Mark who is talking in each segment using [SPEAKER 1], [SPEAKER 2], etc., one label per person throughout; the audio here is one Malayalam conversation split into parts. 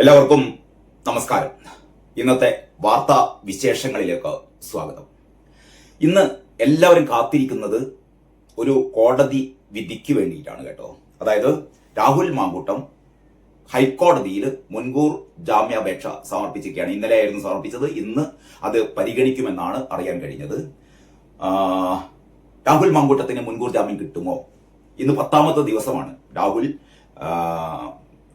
[SPEAKER 1] എല്ലാവർക്കും നമസ്കാരം. ഇന്നത്തെ വാർത്താ വിശേഷങ്ങളിലേക്ക് സ്വാഗതം. ഇന്ന് എല്ലാവരും കാത്തിരിക്കുന്നത് ഒരു കോടതി വിധിക്ക് വേണ്ടിയിട്ടാണ് കേട്ടോ. അതായത് രാഹുൽ മാങ്കൂട്ടം ഹൈക്കോടതിയിൽ മുൻകൂർ ജാമ്യാപേക്ഷ സമർപ്പിച്ചിരിക്കുകയാണ്. ഇന്നലെയായിരുന്നു സമർപ്പിച്ചത്. ഇന്ന് അത് പരിഗണിക്കുമെന്നാണ് അറിയാൻ കഴിഞ്ഞത്. രാഹുൽ മാങ്കൂട്ടത്തിന് മുൻകൂർ ജാമ്യം കിട്ടുമോ? ഇന്ന് പത്താമത്തെ ദിവസമാണ് രാഹുൽ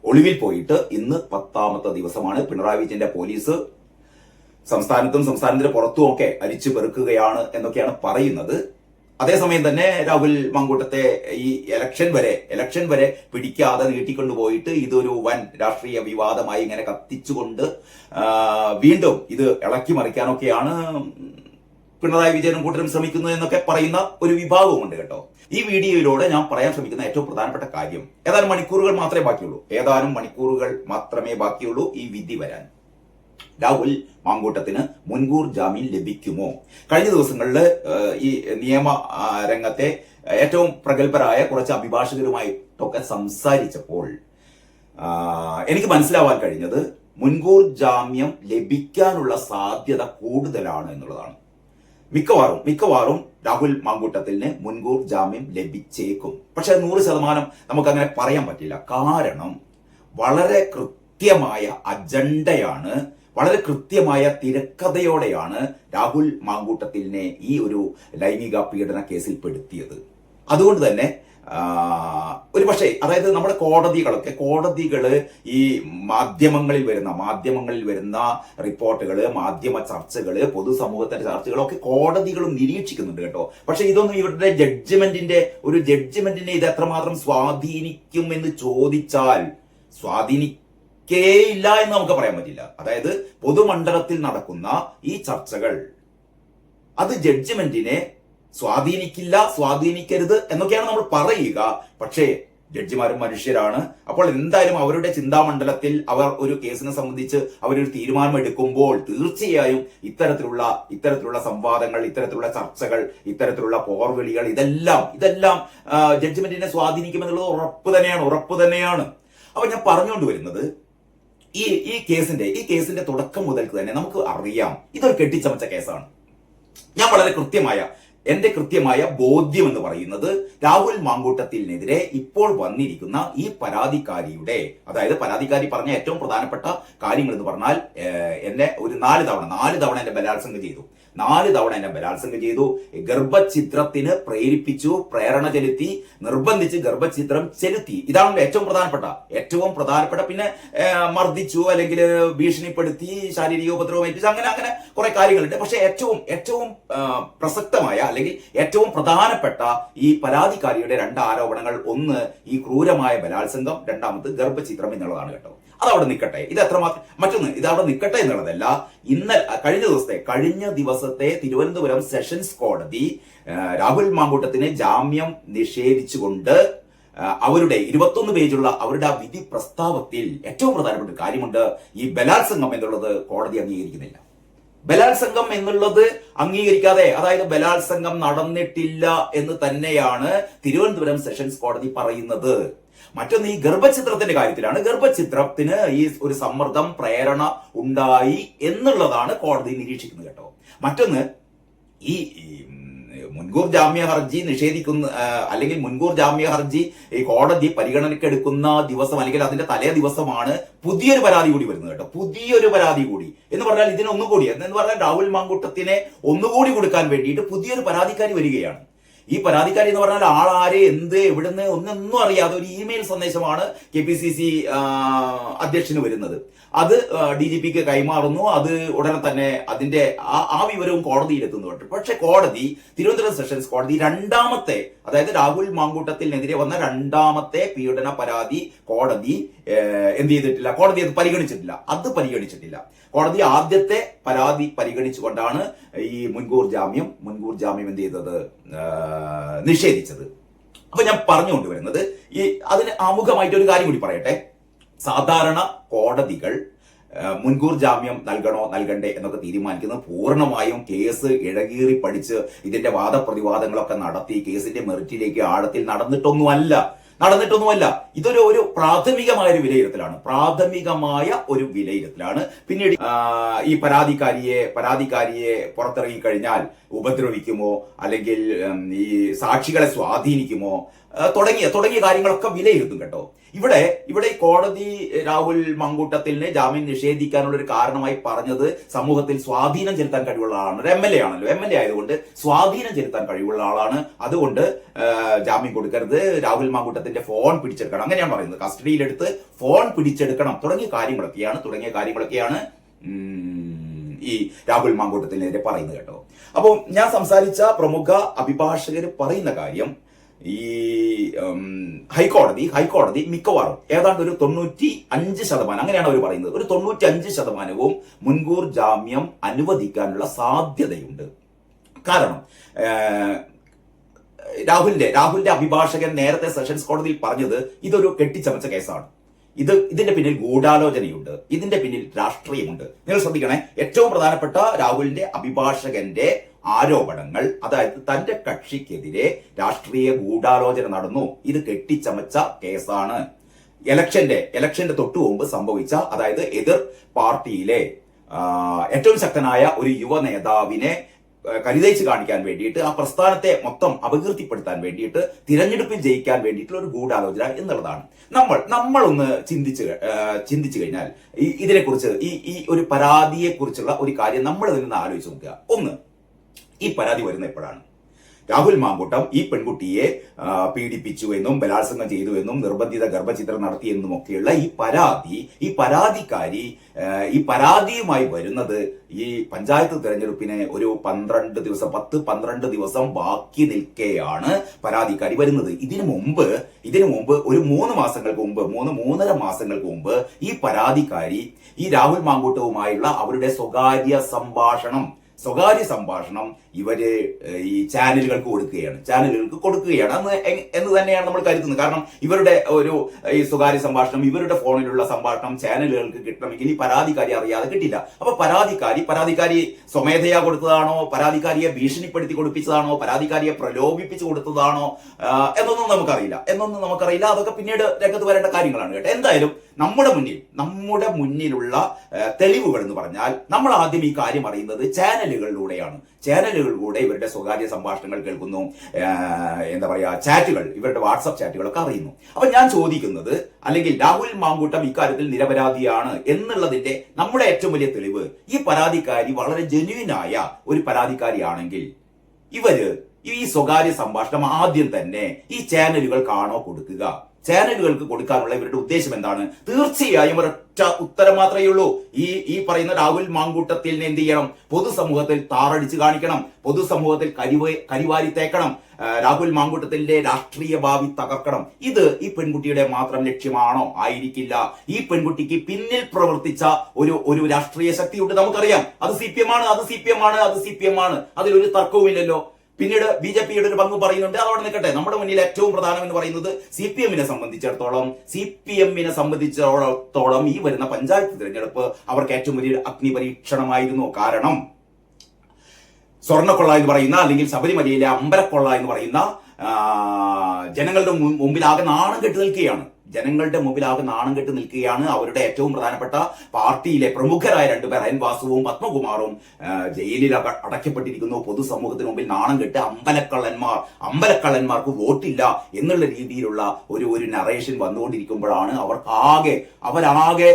[SPEAKER 1] ഒളിവിൽ പോയിട്ട് ഇന്ന് പത്താമത്തെ ദിവസമാണ്. പിണറായി വിജയന്റെ പോലീസ് സംസ്ഥാനത്തും സംസ്ഥാനത്തിന് പുറത്തും ഒക്കെ അരിച്ചു പെറുക്കുകയാണ് എന്നൊക്കെയാണ് പറയുന്നത്. അതേസമയം തന്നെ രാഹുൽ മങ്കൂട്ടത്തെ ഈ എലക്ഷൻ വരെ എലക്ഷൻ വരെ പിടിക്കാതെ നീട്ടിക്കൊണ്ടുപോയിട്ട് ഇതൊരു വൻ രാഷ്ട്രീയ വിവാദമായി ഇങ്ങനെ കത്തിച്ചുകൊണ്ട് വീണ്ടും ഇത് ഇളക്കി മറിക്കാനൊക്കെയാണ് പിണറായി വിജയനും കൂട്ടരും ശ്രമിക്കുന്നു എന്നൊക്കെ പറയുന്ന ഒരു വിഭാഗവുമുണ്ട് കേട്ടോ. ഈ വീഡിയോയിലൂടെ ഞാൻ പറയാൻ ശ്രമിക്കുന്ന ഏറ്റവും പ്രധാനപ്പെട്ട കാര്യം ഏതാനും മണിക്കൂറുകൾ മാത്രമേ ബാക്കിയുള്ളൂ. ഏതാനും മണിക്കൂറുകൾ മാത്രമേ ബാക്കിയുള്ളൂ ഈ വിധി വരാൻ. രാഹുൽ മാങ്കൂട്ടത്തിന് മുൻകൂർ ജാമ്യം ലഭിക്കുമോ? കഴിഞ്ഞ ദിവസങ്ങളിൽ ഈ നിയമ രംഗത്തെ ഏറ്റവും പ്രഗത്ഭരായ കുറച്ച് അഭിഭാഷകരുമായിട്ടൊക്കെ സംസാരിച്ചപ്പോൾ എനിക്ക് മനസ്സിലാവാൻ കഴിഞ്ഞത് മുൻകൂർ ജാമ്യം ലഭിക്കാനുള്ള സാധ്യത കൂടുതലാണ് എന്നുള്ളതാണ്. മിക്കവാറും മിക്കവാറും രാഹുൽ മാങ്കൂട്ടത്തിന് മുൻകൂർ ജാമ്യം ലഭിച്ചേക്കും. പക്ഷെ നൂറ് ശതമാനം നമുക്ക് അങ്ങനെ പറയാൻ പറ്റില്ല. കാരണം വളരെ കൃത്യമായ അജണ്ടയാണ് വളരെ കൃത്യമായ തിരക്കഥയോടെയാണ് രാഹുൽ മാങ്കൂട്ടത്തിനെ ഈ ഒരു ലൈംഗിക പീഡന കേസിൽ പെടുത്തിയത്. അതുകൊണ്ട് തന്നെ ഒരു പക്ഷേ അതായത് നമ്മുടെ കോടതികളൊക്കെ കോടതികൾ ഈ മാധ്യമങ്ങളിൽ വരുന്ന മാധ്യമങ്ങളിൽ വരുന്ന റിപ്പോർട്ടുകൾ മാധ്യമ ചർച്ചകൾ പൊതുസമൂഹത്തിന്റെ ചർച്ചകളൊക്കെ കോടതികളും നിരീക്ഷിക്കുന്നുണ്ട് കേട്ടോ. പക്ഷേ ഇതൊന്നും ഇവരുടെ ജഡ്ജ്മെന്റിന്റെ ഒരു ജഡ്ജ്മെന്റിനെ ഇത് എത്രമാത്രം സ്വാധീനിക്കും എന്ന് ചോദിച്ചാൽ സ്വാധീനി ഇല്ല എന്ന് നമുക്ക് പറയാൻ പറ്റില്ല. അതായത് പൊതുമണ്ഡലത്തിൽ നടക്കുന്ന ഈ ചർച്ചകൾ അത് ജഡ്ജ്മെന്റിനെ സ്വാധീനിക്കില്ല സ്വാധീനിക്കരുത് എന്നൊക്കെയാണ് നമ്മൾ പറയുക. പക്ഷേ ജഡ്ജിമാരും മനുഷ്യരാണ്. അപ്പോൾ എന്തായാലും അവരുടെ ചിന്താമണ്ഡലത്തിൽ അവർ ഒരു കേസിനെ സംബന്ധിച്ച് അവരൊരു തീരുമാനം എടുക്കുമ്പോൾ തീർച്ചയായും ഇത്തരത്തിലുള്ള ഇത്തരത്തിലുള്ള സംവാദങ്ങൾ ഇത്തരത്തിലുള്ള ചർച്ചകൾ ഇത്തരത്തിലുള്ള പോർവിളികൾ ഇതെല്ലാം ഇതെല്ലാം ജഡ്ജ്മെന്റിനെ സ്വാധീനിക്കുമെന്നുള്ളത് ഉറപ്പ് തന്നെയാണ് ഉറപ്പ് തന്നെയാണ്. അപ്പൊ ഞാൻ പറഞ്ഞുകൊണ്ട് വരുന്നത് ഈ ഈ കേസിന്റെ ഈ കേസിന്റെ തുടക്കം മുതൽക്ക് തന്നെ നമുക്ക് അറിയാം ഇതൊരു കെട്ടിച്ചമച്ച കേസാണ്. ഞാൻ വളരെ കൃത്യമായ എന്റെ കൃത്യമായ ബോധ്യം എന്ന് പറയുന്നത് രാഹുൽ മാങ്കൂട്ടത്തിനെതിരെ ഇപ്പോൾ വന്നിരിക്കുന്ന ഈ പരാതിക്കാരിയുടെ അതായത് പരാതിക്കാരി പറഞ്ഞ ഏറ്റവും പ്രധാനപ്പെട്ട കാര്യങ്ങൾ എന്ന് പറഞ്ഞാൽ എന്റെ എന്നെ ഒരു നാല് തവണ നാല് തവണ എന്നെ ബലാത്സംഗം ചെയ്തു. നാല് തവണ എന്നെ ബലാത്സംഗം ചെയ്തു. ഗർഭചിത്രത്തിന് പ്രേരിപ്പിച്ചു പ്രേരണ ചെലുത്തി നിർബന്ധിച്ച് ഗർഭചിത്രം ചെലുത്തി. ഇതാണ് ഏറ്റവും പ്രധാനപ്പെട്ട ഏറ്റവും പ്രധാനപ്പെട്ട. പിന്നെ മർദ്ദിച്ചു അല്ലെങ്കിൽ ഭീഷണിപ്പെടുത്തി ശാരീരിക ഉപദ്രവം ഏൽപ്പിച്ചു അങ്ങനെ അങ്ങനെ കുറെ കാര്യങ്ങളുണ്ട്. പക്ഷെ ഏറ്റവും ഏറ്റവും പ്രസക്തമായ അല്ലെങ്കിൽ ഏറ്റവും പ്രധാനപ്പെട്ട ഈ പരാതിക്കാരിയുടെ രണ്ട് ആരോപണങ്ങൾ. ഒന്ന് ഈ ക്രൂരമായ ബലാത്സംഗം. രണ്ടാമത് ഗർഭചിത്രം എന്നുള്ളതാണ് കേട്ടോ. അതവിടെ നിൽക്കട്ടെ ഇത് എത്രമാത്രം മറ്റൊന്ന് ഇത് അവിടെ നിൽക്കട്ടെ എന്നുള്ളതല്ല. ഇന്ന് കഴിഞ്ഞ ദിവസത്തെ കഴിഞ്ഞ ദിവസത്തെ തിരുവനന്തപുരം സെഷൻസ് കോടതി രാഹുൽ മാങ്കൂട്ടത്തിന് ജാമ്യം നിഷേധിച്ചുകൊണ്ട് അവരുടെ ഇരുപത്തൊന്ന് പേജുള്ള അവരുടെ ആ വിധി പ്രസ്താവത്തിൽ ഏറ്റവും പ്രധാനപ്പെട്ട കാര്യമുണ്ട്. ഈ ബലാത്സംഗം എന്നുള്ളത് കോടതി അംഗീകരിക്കുന്നില്ല. ബലാത്സംഗം എന്നുള്ളത് അംഗീകരിക്കാതെ അതായത് ബലാത്സംഗം നടന്നിട്ടില്ല എന്ന് തന്നെയാണ് തിരുവനന്തപുരം സെഷൻസ് കോടതി പറയുന്നത്. മറ്റൊന്ന് ഈ ഗർഭചിത്രത്തിന്റെ കാര്യത്തിലാണ്. ഗർഭചിത്രത്തിന് ഈ ഒരു സമ്മർദ്ദം പ്രേരണ ഉണ്ടായി എന്നുള്ളതാണ് കോടതി നിരീക്ഷിക്കുന്നത് കേട്ടോ. മറ്റൊന്ന് ഈ മുൻകൂർ ജാമ്യ ഹർജി നിഷേധിക്കുന്ന അല്ലെങ്കിൽ മുൻകൂർ ജാമ്യ ഹർജി ഈ കോടതി പരിഗണനയ്ക്കെടുക്കുന്ന ദിവസം അല്ലെങ്കിൽ അതിന്റെ തലേ ദിവസമാണ് പുതിയൊരു പരാതി കൂടി വരുന്നത് കേട്ടോ. പുതിയൊരു പരാതി കൂടി. എന്ന് പറഞ്ഞാൽ ഇതിനൊന്നുകൂടി എന്ന് പറഞ്ഞാൽ രാഹുൽ മാങ്കുട്ടത്തിനെ ഒന്നുകൂടി കൊടുക്കാൻ വേണ്ടിയിട്ട് പുതിയൊരു പരാതിക്കാരി വരികയാണ്. ഈ പരാതിക്കാരി എന്ന് പറഞ്ഞാൽ ആൾ ആര് എന്ത് എവിടുന്ന് ഒന്നൊന്നും അറിയാതെ ഒരു ഇമെയിൽ സന്ദേശമാണ് കെ പി സി സി അധ്യക്ഷന് വരുന്നത്. അത് ഡി ജി പിക്ക് കൈമാറുന്നു. അത് ഉടനെ തന്നെ അതിന്റെ ആ- വിവരവും കോടതിയിലെത്തുന്നുണ്ട് പക്ഷെ കോടതി തിരുവനന്തപുരം സെഷൻസ് കോടതി രണ്ടാമത്തെ അതായത് രാഹുൽ മാങ്കൂട്ടത്തിനെതിരെ വന്ന രണ്ടാമത്തെ പീഡന പരാതി കോടതി എന്ത് ചെയ്തിട്ടില്ല കോടതി അത് പരിഗണിച്ചിട്ടില്ല. അത് പരിഗണിച്ചിട്ടില്ല. കോടതി ആദ്യത്തെ പരാതി പരിഗണിച്ചുകൊണ്ടാണ് ഈ മുൻകൂർ ജാമ്യം മുൻകൂർ ജാമ്യം എന്ത് ചെയ്തത് നിഷേധിച്ചത്. അപ്പൊ ഞാൻ പറഞ്ഞുകൊണ്ടുവരുന്നത് ഈ അതിന് ആമുഖമായിട്ട് ഒരു കാര്യം കൂടി പറയട്ടെ. സാധാരണ കോടതികൾ മുൻകൂർ ജാമ്യം നൽകണോ നൽകണ്ടേ എന്നൊക്കെ തീരുമാനിക്കുന്നത് പൂർണമായും കേസ് ഇഴകീറി പഠിച്ച് ഇതിന്റെ വാദപ്രതിവാദങ്ങളൊക്കെ നടത്തി കേസിന്റെ മെറിറ്റിലേക്ക് ആഴത്തിൽ നടന്നിട്ടൊന്നുമല്ല നടന്നിട്ടൊന്നുമല്ല. ഇതൊരു ഒരു പ്രാഥമികമായ ഒരു വിലയിരുത്തലാണ്. പ്രാഥമികമായ ഒരു വിലയിരുത്തലാണ്. പിന്നീട് ഈ പരാതിക്കാരിയെ പരാതിക്കാരിയെ പുറത്തിറങ്ങി കഴിഞ്ഞാൽ ഉപദ്രവിക്കുമോ അല്ലെങ്കിൽ ഈ സാക്ഷികളെ സ്വാധീനിക്കുമോ തുടങ്ങിയ തുടങ്ങിയ കാര്യങ്ങളൊക്കെ വിലയിരുത്തും കേട്ടോ. ഇവിടെ ഇവിടെ കോടതി രാഹുൽ മങ്കൂട്ടത്തിലിനെ ജാമ്യം നിഷേധിക്കാനുള്ള ഒരു കാരണമായി പറഞ്ഞത് സമൂഹത്തിൽ സ്വാധീനം ചെലുത്താൻ കഴിവുള്ള ആളാണ്. ഒരു എം എൽ എ ആണല്ലോ. എം എൽ എ ആയതുകൊണ്ട് സ്വാധീനം ചെലുത്താൻ കഴിവുള്ള ആളാണ്. അതുകൊണ്ട് ജാമ്യം കൊടുക്കരുത്. രാഹുൽ മങ്കൂട്ടത്തിന്റെ ഫോൺ പിടിച്ചെടുക്കണം. അങ്ങനെയാണ് പറയുന്നത്. കസ്റ്റഡിയിലെടുത്ത് ഫോൺ പിടിച്ചെടുക്കണം. തുടങ്ങിയ കാര്യങ്ങളൊക്കെയാണ് തുടങ്ങിയ കാര്യങ്ങളൊക്കെയാണ് ഈ രാഹുൽ മങ്കൂട്ടത്തിനെതിരെ പറയുന്നത് കേട്ടോ. അപ്പോൾ ഞാൻ സംസാരിച്ച പ്രമുഖ അഭിഭാഷകർ പറയുന്ന കാര്യം ഈ ഹൈക്കോടതി ഹൈക്കോടതി മിക്കവാറും ഏതാണ്ട് ഒരു തൊണ്ണൂറ്റി അഞ്ച് ശതമാനം അങ്ങനെയാണ് അവർ പറയുന്നത്. ഒരു തൊണ്ണൂറ്റി അഞ്ച് ശതമാനവും മുൻകൂർ ജാമ്യം അനുവദിക്കാനുള്ള സാധ്യതയുണ്ട്. കാരണം രാഹുലിന്റെ രാഹുലിന്റെ അഭിഭാഷകൻ നേരത്തെ സെഷൻസ് കോടതിയിൽ പറഞ്ഞത് ഇതൊരു കെട്ടിച്ചമച്ച കേസാണ്. ഇത് ഇതിന്റെ പിന്നിൽ ഗൂഢാലോചനയുണ്ട്. ഇതിന്റെ പിന്നിൽ രാഷ്ട്രീയമുണ്ട്. നിങ്ങൾ ശ്രദ്ധിക്കണേ ഏറ്റവും പ്രധാനപ്പെട്ട രാഹുലിന്റെ അഭിഭാഷകന്റെ ആരോപണങ്ങൾ അതായത് തന്റെ കക്ഷിക്കെതിരെ രാഷ്ട്രീയ ഗൂഢാലോചന നടന്നു. ഇത് കെട്ടിച്ചമച്ച കേസാണ്. എലക്ഷന്റെ എലക്ഷന്റെ തൊട്ടു മുമ്പ് സംഭവിച്ച അതായത് എതിർ പാർട്ടിയിലെ ഏറ്റവും ശക്തനായ ഒരു യുവ നേതാവിനെ കരുതയിച്ച് കാണിക്കാൻ വേണ്ടിയിട്ട് ആ പ്രസ്ഥാനത്തെ മൊത്തം അപകീർത്തിപ്പെടുത്താൻ വേണ്ടിയിട്ട് തിരഞ്ഞെടുപ്പിൽ ജയിക്കാൻ വേണ്ടിയിട്ടുള്ള ഒരു ഗൂഢാലോചന എന്നുള്ളതാണ്. നമ്മൾ നമ്മളൊന്ന് ചിന്തിച്ച് ചിന്തിച്ചു കഴിഞ്ഞാൽ ഇതിനെക്കുറിച്ച് ഈ ഈ ഒരു പരാതിയെക്കുറിച്ചുള്ള ഒരു കാര്യം നമ്മൾ ഇതിൽ നിന്ന് ആലോചിച്ച് നോക്കുക. ഒന്ന് ഈ പരാതി വരുന്ന എപ്പോഴാണ്? രാഹുൽ മാങ്കൂട്ടം ഈ പെൺകുട്ടിയെ പീഡിപ്പിച്ചു എന്നും ബലാത്സംഗം ചെയ്തു എന്നും നിർബന്ധിത ഗർഭചിത്രം നടത്തിയെന്നും ഒക്കെയുള്ള ഈ പരാതി ഈ പരാതിക്കാരി ഈ പരാതിയുമായി വരുന്നത് ഈ പഞ്ചായത്ത് തെരഞ്ഞെടുപ്പിന് ഒരു പന്ത്രണ്ട് ദിവസം പത്ത് പന്ത്രണ്ട് ദിവസം ബാക്കി നിൽക്കെയാണ് പരാതിക്കാരി വരുന്നത്. ഇതിനു മുമ്പ് ഇതിനു മുമ്പ് ഒരു മൂന്ന് മാസങ്ങൾക്ക് മുമ്പ് മൂന്ന് മൂന്നര മാസങ്ങൾക്ക് മുമ്പ് ഈ പരാതിക്കാരി ഈ രാഹുൽ മാങ്കൂട്ടവുമായുള്ള അവരുടെ സ്വകാര്യ സംഭാഷണം സ്വകാര്യ സംഭാഷണം ഇവർ ഈ ചാനലുകൾക്ക് കൊടുക്കുകയാണ്. ചാനലുകൾക്ക് കൊടുക്കുകയാണ്. അന്ന് എന്ന് തന്നെയാണ് നമ്മൾ കരുതുന്നത്. കാരണം ഇവരുടെ ഒരു ഈ സ്വകാര്യ സംഭാഷണം ഇവരുടെ ഫോണിലുള്ള സംഭാഷണം ചാനലുകൾക്ക് കിട്ടണമെങ്കിൽ ഈ പരാതിക്കാരി അറിയാതെ കിട്ടില്ല. അപ്പൊ പരാതിക്കാരി പരാതിക്കാരി സ്വമേധയാ കൊടുത്തതാണോ? പരാതിക്കാരിയെ ഭീഷണിപ്പെടുത്തി കൊടുപ്പിച്ചതാണോ? പരാതിക്കാരിയെ പ്രലോഭിപ്പിച്ചു കൊടുത്തതാണോ? എന്നൊന്നും നമുക്കറിയില്ല. എന്നൊന്നും നമുക്കറിയില്ല. അതൊക്കെ പിന്നീട് രംഗത്ത് വരേണ്ട കാര്യങ്ങളാണ് കേട്ടോ. എന്തായാലും നമ്മുടെ മുന്നിൽ നമ്മുടെ മുന്നിലുള്ള തെളിവുകൾ എന്ന് പറഞ്ഞാൽ നമ്മൾ ആദ്യം ഈ കാര്യം അറിയുന്നത് ചാനലുകളിലൂടെയാണ്. ചാനലുകളിലൂടെ ഇവരുടെ സ്വകാര്യ സംഭാഷണങ്ങൾ കേൾക്കുന്നു. എന്താ പറയുക ചാറ്റുകൾ ഇവരുടെ വാട്സപ്പ് ചാറ്റുകളൊക്കെ അറിയുന്നു. അപ്പൊ ഞാൻ ചോദിക്കുന്നത് അല്ലെങ്കിൽ രാഹുൽ മാങ്കൂട്ടം ഇക്കാര്യത്തിൽ നിരപരാധിയാണ് എന്നുള്ളതിന്റെ നമ്മുടെ ഏറ്റവും വലിയ തെളിവ് ഈ പരാതിക്കാരി വളരെ ജെന്യൂനായ ഒരു പരാതിക്കാരിയാണെങ്കിൽ ഇവർ ഈ സ്വകാര്യ സംഭാഷണം ആദ്യം തന്നെ ഈ ചാനലുകൾ കാണോ കൊടുക്കുക? ചാനലുകൾക്ക് കൊടുക്കാനുള്ള ഇവരുടെ ഉദ്ദേശം എന്താണ്? തീർച്ചയായും ഒരൊറ്റ ഉത്തരം മാത്രമേ ഉള്ളൂ. ഈ ഈ പറയുന്ന രാഹുൽ മാങ്കൂട്ടത്തിൽ എന്ത് ചെയ്യണം? പൊതുസമൂഹത്തിൽ താറടിച്ച് കാണിക്കണം. പൊതുസമൂഹത്തിൽ കരിവ കരിവാരി തേക്കണം രാഹുൽ മാങ്കൂട്ടത്തിന്റെ രാഷ്ട്രീയ ഭാവി തകർക്കണം. ഇത് ഈ പെൺകുട്ടിയുടെ മാത്രം ലക്ഷ്യമാണോ? ആയിരിക്കില്ല. ഈ പെൺകുട്ടിക്ക് പിന്നിൽ പ്രവർത്തിച്ച ഒരു ഒരു രാഷ്ട്രീയ ശക്തിയുണ്ട് നമുക്കറിയാം. അത് സി പി എം ആണ് അത് സി പി എം ആണ് അത് സി പി എം ആണ്. അതിലൊരു തർക്കവുമില്ലല്ലോ. പിന്നീട് ബി ജെ പിയുടെ ഒരു പങ്ക് പറയുന്നുണ്ട്. അതവിടെ നിൽക്കട്ടെ. നമ്മുടെ മുന്നിൽ ഏറ്റവും പ്രധാനം എന്ന് പറയുന്നത് സി പി എമ്മിനെ സംബന്ധിച്ചിടത്തോളം സി പി എമ്മിനെ സംബന്ധിച്ചിടത്തോളം ഈ വരുന്ന പഞ്ചായത്ത് തിരഞ്ഞെടുപ്പ് അവർക്ക് ഏറ്റവും വലിയ അഗ്നി പരീക്ഷണമായിരുന്നു കാരണം സ്വർണക്കൊള്ള എന്ന് പറയുന്ന അല്ലെങ്കിൽ ശബരിമലയിലെ അമ്പലക്കൊള്ള എന്ന് പറയുന്ന ജനങ്ങളുടെ മുമ്പിൽ മുമ്പിലാകെ നാണം കെട്ട് നിൽക്കുകയാണ്. ജനങ്ങളുടെ മുമ്പിൽ ആകെ നാണം കെട്ട് നിൽക്കുകയാണ് അവരുടെ ഏറ്റവും പ്രധാനപ്പെട്ട പാർട്ടിയിലെ പ്രമുഖരായ രണ്ടുപേർ അയൻ വാസുവും പത്മകുമാറും. ജയിലിൽ അടയ്ക്കപ്പെട്ടിരിക്കുന്നു. പൊതുസമൂഹത്തിന് മുമ്പിൽ നാണം കെട്ട് അമ്പലക്കള്ളന്മാർ അമ്പലക്കള്ളന്മാർക്ക് വോട്ടില്ല എന്നുള്ള രീതിയിലുള്ള ഒരു ഒരു നറേഷൻ വന്നുകൊണ്ടിരിക്കുമ്പോഴാണ് അവർക്കാകെ അവരാകെ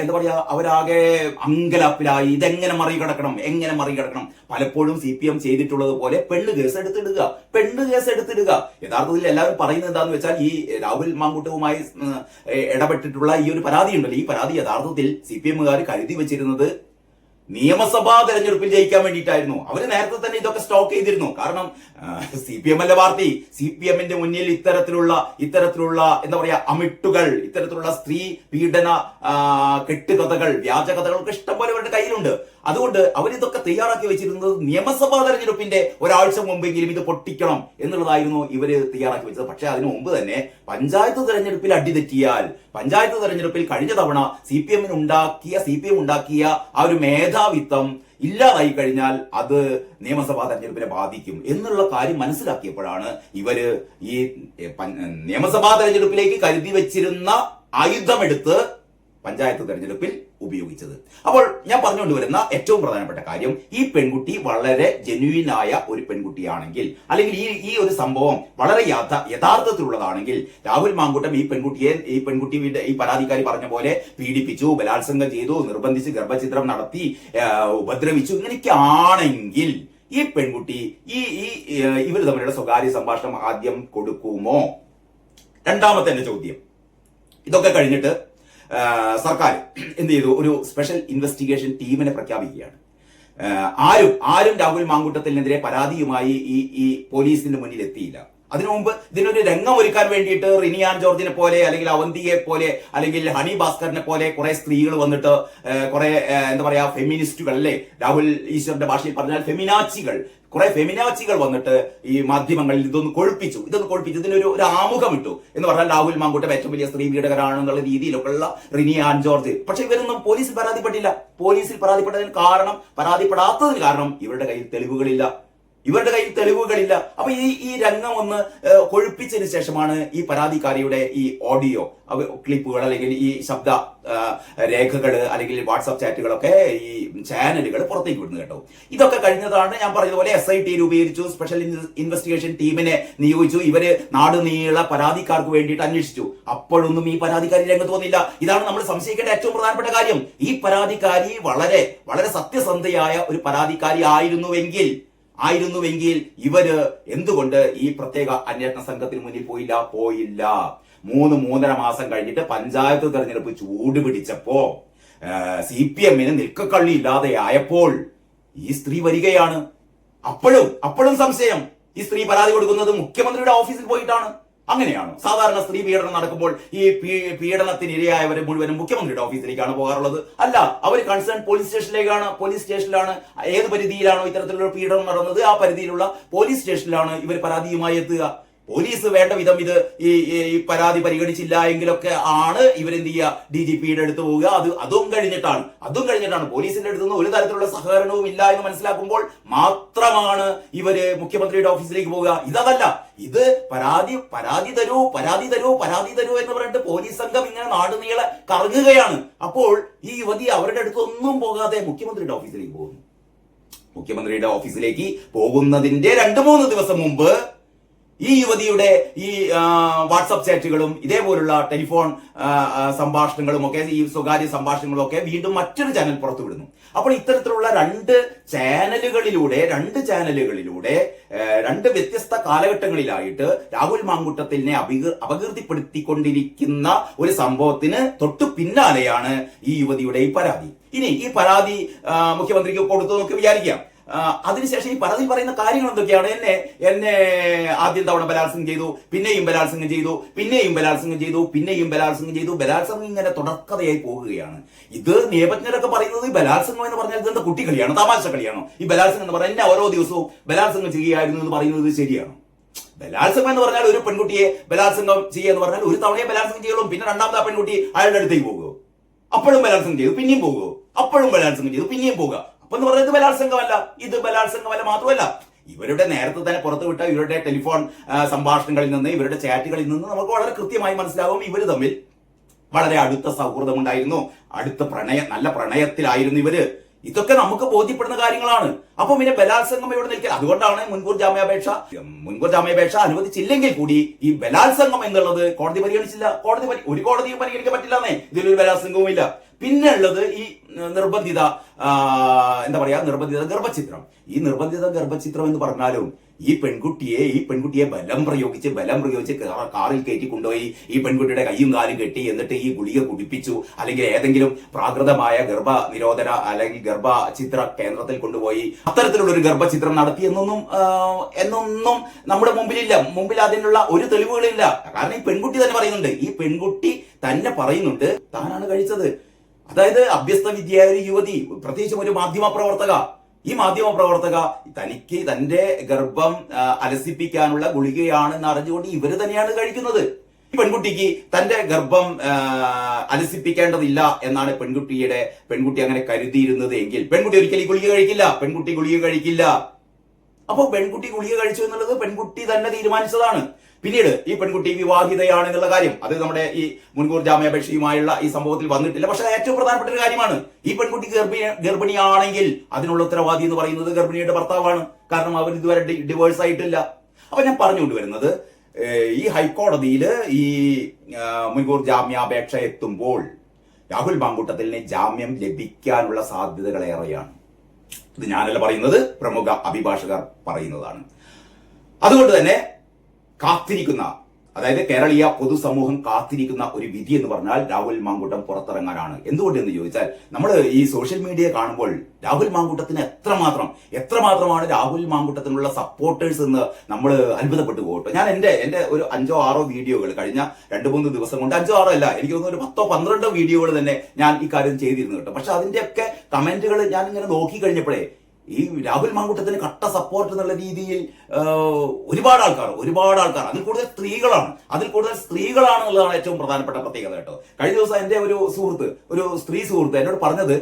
[SPEAKER 1] എന്താ പറയാ അവരാകെ അങ്കലപ്പിലായി. ഇതെങ്ങനെ മറികടക്കണം? എങ്ങനെ മറികടക്കണം? പലപ്പോഴും സി പി എം ചെയ്തിട്ടുള്ളത് പോലെ പെണ്ണ് കേസ് എടുത്തിടുക പെണ്ണ് കേസ് എടുത്തിടുക. യഥാർത്ഥത്തിൽ എല്ലാവരും പറയുന്നത് എന്താന്ന് വെച്ചാൽ ഈ രാഹുൽ മാങ്കൂട്ടവുമായി ഇടപെട്ടിട്ടുള്ള ഈ ഒരു പരാതി ഉണ്ടല്ലോ. ഈ പരാതി യഥാർത്ഥത്തിൽ സി പി എമ്മുകാർ കരുതി വെച്ചിരുന്നത് നിയമസഭാ തെരഞ്ഞെടുപ്പിൽ ജയിക്കാൻ വേണ്ടിയിട്ടായിരുന്നു. അവർ നേരത്തെ തന്നെ ഇതൊക്കെ സ്റ്റോക്ക് ചെയ്തിരുന്നു. കാരണം സി പി എം അല്ല പാർട്ടി? സി പി എമ്മിന്റെ മുന്നിൽ ഇത്തരത്തിലുള്ള ഇത്തരത്തിലുള്ള എന്താ പറയാ അമിട്ടുകൾ ഇത്തരത്തിലുള്ള സ്ത്രീ പീഡന കെട്ടുകഥകൾ വ്യാജ കഥകളൊക്കെ ഇഷ്ടംപോലെ അവരുടെ കയ്യിലുണ്ട്. അതുകൊണ്ട് അവരിതൊക്കെ തയ്യാറാക്കി വെച്ചിരുന്നത് നിയമസഭാ തെരഞ്ഞെടുപ്പിന്റെ ഒരാഴ്ച മുമ്പെങ്കിലും ഇത് പൊട്ടിക്കണം എന്നുള്ളതായിരുന്നു ഇവർ തയ്യാറാക്കി വെച്ചത്. പക്ഷെ അതിനു മുമ്പ് തന്നെ പഞ്ചായത്ത് തെരഞ്ഞെടുപ്പിൽ അടിതെറ്റിയാൽ പഞ്ചായത്ത് തെരഞ്ഞെടുപ്പിൽ കഴിഞ്ഞ തവണ സി പി എമ്മിന് ഉണ്ടാക്കിയ സി പി എം ഉണ്ടാക്കിയ ആ ഒരു മേധാവിത്വം ഇല്ലാതായി കഴിഞ്ഞാൽ അത് നിയമസഭാ തെരഞ്ഞെടുപ്പിനെ ബാധിക്കും എന്നുള്ള കാര്യം മനസ്സിലാക്കിയപ്പോഴാണ് ഇവർ ഈ നിയമസഭാ തെരഞ്ഞെടുപ്പിലേക്ക് കരുതി വെച്ചിരുന്ന ആയുധമെടുത്ത് പഞ്ചായത്ത് തെരഞ്ഞെടുപ്പിൽ ഉപയോഗിച്ചത്. അപ്പോൾ ഞാൻ പറഞ്ഞുകൊണ്ട് വരുന്ന ഏറ്റവും പ്രധാനപ്പെട്ട കാര്യം ഈ പെൺകുട്ടി വളരെ ജെന്യുവിൻ ആയ ഒരു പെൺകുട്ടിയാണെങ്കിൽ അല്ലെങ്കിൽ ഈ ഈ ഒരു സംഭവം വളരെ യാഥ യഥാർത്ഥത്തിലുള്ളതാണെങ്കിൽ രാഹുൽ മാങ്കുട്ടം ഈ പെൺകുട്ടിയെ ഈ പെൺകുട്ടിയുടെ ഈ പരാതിക്കാരി പറഞ്ഞ പോലെ പീഡിപ്പിച്ചു ബലാത്സംഗം ചെയ്തു നിർബന്ധിച്ച് ഗർഭചിത്രം നടത്തി ഉപദ്രവിച്ചു ഇങ്ങനെയൊക്കെ ഈ പെൺകുട്ടി ഈ ഈ ഇവർ തമ്മിലുള്ള സ്വകാര്യ സംഭാഷണം ആദ്യം കൊടുക്കുമോ? രണ്ടാമത്തെ ചോദ്യം. ഇതൊക്കെ കഴിഞ്ഞിട്ട് സർക്കാർ എന്ത് ചെയ്തു? ഒരു സ്പെഷ്യൽ ഇൻവെസ്റ്റിഗേഷൻ ടീമിനെ പ്രഖ്യാപിക്കുകയാണ്. ആരും ആരും രാഹുൽ മാങ്കൂട്ടത്തിനെതിരെ പരാതിയുമായി ഈ ഈ പോലീസിന്റെ മുന്നിൽ എത്തിയില്ല അതിനു മുമ്പ് ഇതിനൊരു രംഗം ഒരുക്കാൻ വേണ്ടിയിട്ട് റിനിയാൻ ജോർജിനെ പോലെ അല്ലെങ്കിൽ അവന്തിയെ പോലെ അല്ലെങ്കിൽ ഹണി ഭാസ്കറിനെ പോലെ കുറെ സ്ത്രീകൾ വന്നിട്ട് കുറെ എന്താ പറയാ ഫെമിനിസ്റ്റുകൾ അല്ലേ? രാഹുൽ ഈശ്വറിന്റെ ഭാഷയിൽ പറഞ്ഞാൽ ഫെമിനാച്ചികൾ കുറെ ഫെമിനാച്ചികൾ വന്നിട്ട് ഈ മാധ്യമങ്ങളിൽ ഇതൊന്ന് കൊഴുപ്പിച്ചു. ഇതൊന്ന് കൊഴുപ്പിച്ചു. ഇതിനൊരു ഒരു ആമുഖം ഇട്ടു എന്ന് പറഞ്ഞാൽ രാഹുൽ മാങ്കൂട്ടം ഏറ്റവും വലിയ സ്ത്രീ പീഡകരാണെന്നുള്ള രീതിയിലൊക്കെയുള്ള റിനി റിനിയാൻ ജോർജ്. പക്ഷെ ഇവരൊന്നും പോലീസിൽ പരാതിപ്പെട്ടില്ല. പോലീസിൽ പരാതിപ്പെട്ടതിന് കാരണം പരാതിപ്പെടാത്തതിന് കാരണം ഇവരുടെ കയ്യിൽ തെളിവുകളില്ല. ഇവരുടെ കയ്യിൽ തെളിവുകളില്ല. അപ്പൊ ഈ ഈ രംഗം ഒന്ന് കൊഴുപ്പിച്ചതിന് ശേഷമാണ് ഈ പരാതിക്കാരിയുടെ ഈ ഓഡിയോ ക്ലിപ്പുകൾ അല്ലെങ്കിൽ ഈ ശബ്ദ രേഖകൾ അല്ലെങ്കിൽ വാട്സാപ്പ് ചാറ്റുകളൊക്കെ ഈ ചാനലുകൾ പുറത്തേക്ക് വിടുന്നത് കേട്ടോ. ഇതൊക്കെ കഴിഞ്ഞതാണ് ഞാൻ പറഞ്ഞതുപോലെ എസ് ഐ ടി രൂപീകരിച്ചു സ്പെഷ്യൽ ഇൻവെസ്റ്റിഗേഷൻ ടീമിനെ നിയോഗിച്ചു ഇവർ നാട് നീള പരാതിക്കാർക്ക് വേണ്ടിയിട്ട് അന്വേഷിച്ചു. അപ്പോഴൊന്നും ഈ പരാതിക്കാരി രംഗത്ത് വന്നില്ല. ഇതാണ് നമ്മൾ സംശയിക്കേണ്ട ഏറ്റവും പ്രധാനപ്പെട്ട കാര്യം. ഈ പരാതിക്കാരി വളരെ വളരെ സത്യസന്ധയായ ഒരു പരാതിക്കാരി ആയിരുന്നുവെങ്കിൽ ആയിരുന്നുവെങ്കിൽ ഇവർ എന്തുകൊണ്ട് ഈ പ്രത്യേക അന്വേഷണ സംഘത്തിന് മുന്നിൽ പോയില്ല? പോയില്ല. മൂന്ന് മൂന്നര മാസം കഴിഞ്ഞിട്ട് പഞ്ചായത്ത് തെരഞ്ഞെടുപ്പ് ചൂട് പിടിച്ചപ്പോ സി പി എമ്മിന് നിൽക്കക്കള്ളി ഇല്ലാതെ ആയപ്പോൾ ഈ സ്ത്രീ വരികയാണ്. അപ്പോഴും അപ്പോഴും സംശയം. ഈ സ്ത്രീ പരാതി കൊടുക്കുന്നത് മുഖ്യമന്ത്രിയുടെ ഓഫീസിൽ പോയിട്ടാണ്. അങ്ങനെയാണോ. സാധാരണ സ്ത്രീ പീഡനം നടക്കുമ്പോൾ ഈ പീഡനത്തിന് ഇരയായവരെ മുഴുവനും മുഖ്യമന്ത്രിയുടെ ഓഫീസിലേക്കാണ് പോകാറുള്ളത്. അല്ല അവർ കൺസേൺ പോലീസ് സ്റ്റേഷനിലേക്കാണ് പോലീസ് സ്റ്റേഷനിലാണ് ഏത് പരിധിയിലാണോ ഇത്തരത്തിലുള്ള പീഡനം നടന്നത്? ആ പരിധിയിലുള്ള പോലീസ് സ്റ്റേഷനിലാണ് ഇവർ പരാതിയുമായി എത്തുക. പോലീസ് വേണ്ട വിധം ഇത് ഈ പരാതി പരിഗണിച്ചില്ല എങ്കിലൊക്കെ ആണ് ഇവരെന്ത് ചെയ്യുക ഡി ജി പിയുടെ അടുത്ത് പോവുക. അത് അതും കഴിഞ്ഞിട്ടാണ്. അതും കഴിഞ്ഞിട്ടാണ്. പോലീസിന്റെ അടുത്ത് നിന്ന് ഒരു തരത്തിലുള്ള സഹകരണവും ഇല്ല എന്ന് മനസ്സിലാക്കുമ്പോൾ മാത്രമാണ് ഇവർ മുഖ്യമന്ത്രിയുടെ ഓഫീസിലേക്ക് പോവുക. ഇതല്ല ഇത് പരാതി പരാതി തരൂ പരാതി തരൂ പരാതി തരൂ എന്ന് പറഞ്ഞിട്ട് പോലീസ് സംഘം ഇങ്ങനെ നാടുനീളെ കറങ്ങുകയാണ്. അപ്പോൾ ഈ യുവതി അവരുടെ അടുത്തൊന്നും പോകാതെ മുഖ്യമന്ത്രിയുടെ ഓഫീസിലേക്ക് പോകുന്നു. മുഖ്യമന്ത്രിയുടെ ഓഫീസിലേക്ക് പോകുന്നതിന്റെ രണ്ട് മൂന്ന് ദിവസം മുമ്പ് ഈ യുവതിയുടെ ഈ വാട്സപ്പ് ചാറ്റുകളും ഇതേപോലുള്ള ടെലിഫോൺ സംഭാഷണങ്ങളും ഒക്കെ ഈ സ്വകാര്യ സംഭാഷണങ്ങളും ഒക്കെ വീണ്ടും മറ്റൊരു ചാനൽ പുറത്തുവിടുന്നു. അപ്പോൾ ഇത്തരത്തിലുള്ള രണ്ട് ചാനലുകളിലൂടെ രണ്ട് ചാനലുകളിലൂടെ രണ്ട് വ്യത്യസ്ത കാലഘട്ടങ്ങളിലായിട്ട് രാഹുൽ മാങ്കുട്ടത്തിനെ അപകീർത്തിപ്പെടുത്തിക്കൊണ്ടിരിക്കുന്ന ഒരു സംഭവത്തിന് തൊട്ടു പിന്നാലെയാണ് ഈ യുവതിയുടെ ഈ പരാതി. ഇനി ഈ പരാതി മുഖ്യമന്ത്രിക്ക് കൊടുത്തു നമുക്ക് വിചാരിക്കാം. അതിനുശേഷം ഈ പരാതി പറയുന്ന കാര്യങ്ങൾ എന്തൊക്കെയാണ് എന്നെ എന്നെ ആദ്യം തവണ ബലാത്സംഗം ചെയ്തു പിന്നെയും ബലാത്സംഗം ചെയ്തു പിന്നെയും ബലാത്സംഗം ചെയ്തു പിന്നെയും ബലാത്സംഗം ചെയ്തു. ബലാത്സംഗം ഇങ്ങനെ തുടർക്കഥയായി പോവുകയാണ് ഇത് നിയമജ്ഞരൊക്കെ പറയുന്നത് ഈ ബലാത്സംഗം എന്ന് പറഞ്ഞാൽ ഇതെന്താ കുട്ടിക്കളിയാണോ തമാശ കളിയാണോ? ഈ ബലാത്സംഗം എന്ന് പറഞ്ഞാൽ എന്നെ ഓരോ ദിവസവും ബലാത്സംഗം ചെയ്യുകയായിരുന്നു എന്ന് പറയുന്നത് ശരിയാണ്. ബലാത്സംഗം എന്ന് പറഞ്ഞാൽ ഒരു പെൺകുട്ടിയെ ബലാത്സംഗം ചെയ്യുക എന്ന് പറഞ്ഞാൽ ഒരു തവണയെ ബലാത്സംഗം ചെയ്യുള്ളൂ പിന്നെ രണ്ടാമത്തെ പെൺകുട്ടി അയാളുടെ അടുത്തേക്ക് പോകുമോ അപ്പോഴും ബലാത്സംഗം ചെയ്തു പിന്നെയും പോകുമോ അപ്പോഴും ബലാത്സംഗം ചെയ്തു പിന്നെയും പോകുക. എന്ന് പറയുന്നത് ബലാത്സംഗമല്ല. ഇത് ബലാത്സംഗമല്ല മാത്രമല്ല. ഇവരുടെ നേരത്തെ തന്നെ പുറത്തു വിട്ട ഇവരുടെ ടെലിഫോൺ സംഭാഷണങ്ങളിൽ നിന്ന് ഇവരുടെ ചാറ്റുകളിൽ നിന്ന് നമുക്ക് വളരെ കൃത്യമായി മനസ്സിലാവും ഇവർ തമ്മിൽ വളരെ അടുത്ത സൗഹൃദമുണ്ടായിരുന്നു. അടുത്ത പ്രണയ നല്ല പ്രണയത്തിലായിരുന്നു ഇവർ. ഇതൊക്കെ നമുക്ക് ബോധ്യപ്പെടുന്ന കാര്യങ്ങളാണ്. അപ്പൊ പിന്നെ ബലാത്സംഗം ഇവിടെ നിൽക്കുക അതുകൊണ്ടാണ് മുൻകൂർ ജാമ്യാപേക്ഷ. മുൻകൂർ ജാമ്യാപേക്ഷ അനുവദിച്ചില്ലെങ്കിൽ കൂടി ഈ ബലാത്സംഗം എന്നുള്ളത് കോടതി പരിഗണിച്ചില്ല. കോടതി ഒരു കോടതിയും പരിഗണിക്കാൻ പറ്റില്ലെന്നേ. ഇതിലൊരു ബലാത്സംഗവും ഇല്ല പിന്നെ ഉള്ളത് ഈ നിർബന്ധിത എന്താ പറയാ നിർബന്ധിത ഗർഭചിത്രം ഈ നിർബന്ധിത ഗർഭചിത്രം എന്ന് പറഞ്ഞാലും ഈ പെൺകുട്ടിയെ ഈ പെൺകുട്ടിയെ ബലം പ്രയോഗിച്ച് ബലം പ്രയോഗിച്ച് കാറിൽ കയറ്റി കൊണ്ടുപോയി ഈ പെൺകുട്ടിയുടെ കൈയും കാലും കെട്ടി എന്നിട്ട് ഈ ഗുളിക കുടിപ്പിച്ചു അല്ലെങ്കിൽ ഏതെങ്കിലും പ്രാകൃതമായ ഗർഭ നിരോധന അല്ലെങ്കിൽ ഗർഭചിത്ര കേന്ദ്രത്തിൽ കൊണ്ടുപോയി അത്തരത്തിലുള്ള ഒരു ഗർഭചിത്രം നടത്തി എന്നൊന്നും എന്നൊന്നും നമ്മുടെ മുമ്പിലില്ല. മുമ്പിൽ അതിനുള്ള ഒരു തെളിവുകളില്ല. കാരണം ഈ പെൺകുട്ടി തന്നെ പറയുന്നുണ്ട്. ഈ പെൺകുട്ടി തന്നെ പറയുന്നുണ്ട് താനാണ് കഴിച്ചത്. അതായത് അഭ്യസ്ത വിദ്യയായ ഒരു യുവതി പ്രത്യേകിച്ചും ഒരു മാധ്യമ പ്രവർത്തക. ഈ മാധ്യമ പ്രവർത്തക തനിക്ക് തന്റെ ഗർഭം അലസിപ്പിക്കാനുള്ള ഗുളികയാണെന്ന് അറിഞ്ഞുകൊണ്ട് ഇവർ തന്നെയാണ് കഴിക്കുന്നത്. ഈ പെൺകുട്ടിക്ക് തന്റെ ഗർഭം അലസിപ്പിക്കേണ്ടതില്ല എന്നാണ് പെൺകുട്ടിയുടെ പെൺകുട്ടി അങ്ങനെ കരുതിയിരുന്നത് എങ്കിൽ. പെൺകുട്ടി ഒരിക്കലും ഗുളിക കഴിക്കില്ല. പെൺകുട്ടി ഗുളിക കഴിക്കില്ല. അപ്പോൾ പെൺകുട്ടി ഗുളിക കഴിച്ചു എന്നുള്ളത് പെൺകുട്ടി തന്നെ തീരുമാനിച്ചതാണ്. പിന്നീട് ഈ പെൺകുട്ടി വിവാഹിതയാണെന്നുള്ള കാര്യം. അത് നമ്മുടെ ഈ മുൻകൂർ ജാമ്യാപേക്ഷയുമായുള്ള ഈ സംഭവത്തിൽ വന്നിട്ടില്ല. പക്ഷേ ഏറ്റവും പ്രധാനപ്പെട്ട ഒരു കാര്യമാണ്. ഈ പെൺകുട്ടി ഗർഭിണി ഗർഭിണിയാണെങ്കിൽ അതിനുള്ള ഉത്തരവാദി എന്ന് പറയുന്നത് ഗർഭിണിയുടെ ഭർത്താവാണ്. കാരണം അവർ ഇതുവരെ ഡിവോഴ്സ് ആയിട്ടില്ല. അപ്പൊ ഞാൻ പറഞ്ഞുകൊണ്ടുവരുന്നത് വരുന്നത് ഈ ഹൈക്കോടതിയിൽ ഈ മുൻകൂർ ജാമ്യാപേക്ഷ എത്തുമ്പോൾ രാഹുൽ മാങ്കൂട്ടത്തിന് ജാമ്യം ലഭിക്കാനുള്ള സാധ്യതകൾ ഏറെയാണ്. ഇത് ഞാനല്ല പറയുന്നത് പ്രമുഖ അഭിഭാഷകർ പറയുന്നതാണ്. അതുകൊണ്ട് തന്നെ കാത്തിരിക്കുന്ന അതായത് കേരളീയ പൊതുസമൂഹം കാത്തിരിക്കുന്ന ഒരു വിധി എന്ന് പറഞ്ഞാൽ രാഹുൽ മാങ്കൂട്ടം പുറത്തിറങ്ങാനാണ്. എന്തുകൊണ്ടെന്ന് ചോദിച്ചാൽ നമ്മൾ ഈ സോഷ്യൽ മീഡിയ കാണുമ്പോൾ രാഹുൽ മാങ്കൂട്ടത്തിന് എത്രമാത്രം എത്രമാത്രമാണ് രാഹുൽ മാങ്കൂട്ടത്തിനുള്ള സപ്പോർട്ടേഴ്സ് എന്ന് നമ്മൾ അത്ഭുതപ്പെട്ടു പോകട്ടോ. ഞാൻ എന്റെ എന്റെ ഒരു അഞ്ചോ ആറോ വീഡിയോകൾ കഴിഞ്ഞ രണ്ട് മൂന്ന് ദിവസം കൊണ്ട് അഞ്ചോ ആറോ അല്ല എനിക്ക് തോന്നുന്നു ഒരു പത്തോ പന്ത്രണ്ടോ വീഡിയോകൾ തന്നെ ഞാൻ ഈ കാര്യം ചെയ്തിരുന്നു കേട്ടോ. പക്ഷെ അതിന്റെയൊക്കെ കമന്റുകൾ ഞാൻ ഇങ്ങനെ നോക്കി കഴിഞ്ഞപ്പോഴേ ഈ രാഹുൽ മാങ്കൂട്ടത്തിന് കട്ട സപ്പോർട്ട് എന്നുള്ള രീതിയിൽ ഒരുപാട് ആൾക്കാർ ഒരുപാട് ആൾക്കാർ. അതിൽ കൂടുതൽ സ്ത്രീകളാണ്. അതിൽ കൂടുതൽ സ്ത്രീകളാണ് എന്നുള്ളതാണ് ഏറ്റവും പ്രധാനപ്പെട്ട പ്രത്യേകത കേട്ടോ. കഴിഞ്ഞ ദിവസം എന്റെ ഒരു സുഹൃത്ത് ഒരു സ്ത്രീ സുഹൃത്ത് എന്നോട് പറഞ്ഞത്